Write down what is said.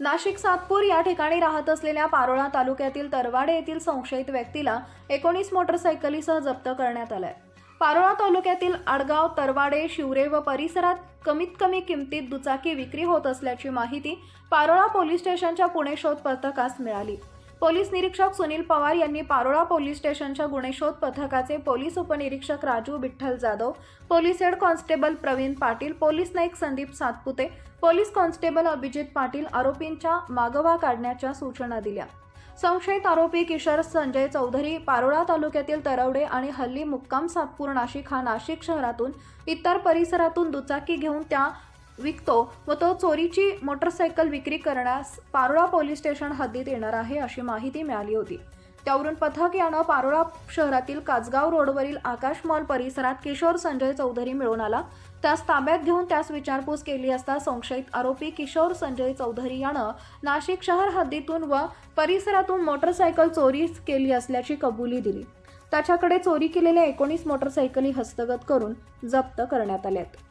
नाशिक सातपूर या ठिकाणी राहत असलेल्या पारोळा तालुक्यातील तरवाडे येथील संशयित व्यक्तीला एकोणीस मोटरसायकलीसह जप्त करण्यात आलाय. पारोळा तालुक्यातील आडगाव तरवाडे शिवरे व परिसरात कमीत कमी किमतीत दुचाकी विक्री होत असल्याची माहिती पारोळा पोलीस स्टेशनच्या पुणे शोध पथकास मिळाली. पोलीस निरीक्षक सुनील पवार यांनी पारोळा पोलीस स्टेशनच्या गुणेशोध पथकाचे पोलीस उपनिरीक्षक Raju Vitthal Jadhav police head constable Pravin Patil police Naik Sandeep Satpute police constable Abhijit Patil आरोपींच्या मागोवा काढण्याच्या सूचना दिल्या. संशयित आरोपी किशोर संजय चौधरी पारोळा तालुक्यातील तरवडे आणि हल्ली मुक्काम सातपूर नाशिक हा नाशिक शहरातून इतर परिसरातून दुचाकी घेऊन त्या विकतो. व तो चोरीची मोटरसायकल विक्री करण्यास पारोळा पोलीस स्टेशन हद्दीत येणार आहे अशी माहिती मिळाली होती. त्यावरून पथक यानं पारोळा शहरातील काचगाव रोडवरील आकाश मॉल परिसरात किशोर संजय चौधरी मिळून आला. त्यास ताब्यात घेऊन त्यास विचारपूस केली असता संशयित आरोपी किशोर संजय चौधरी यानं नाशिक शहर हद्दीतून व परिसरातून मोटरसायकल चोरी केली असल्याची कबुली दिली. त्याच्याकडे चोरी केलेल्या एकोणीस मोटरसायकली हस्तगत करून जप्त करण्यात आल्यात.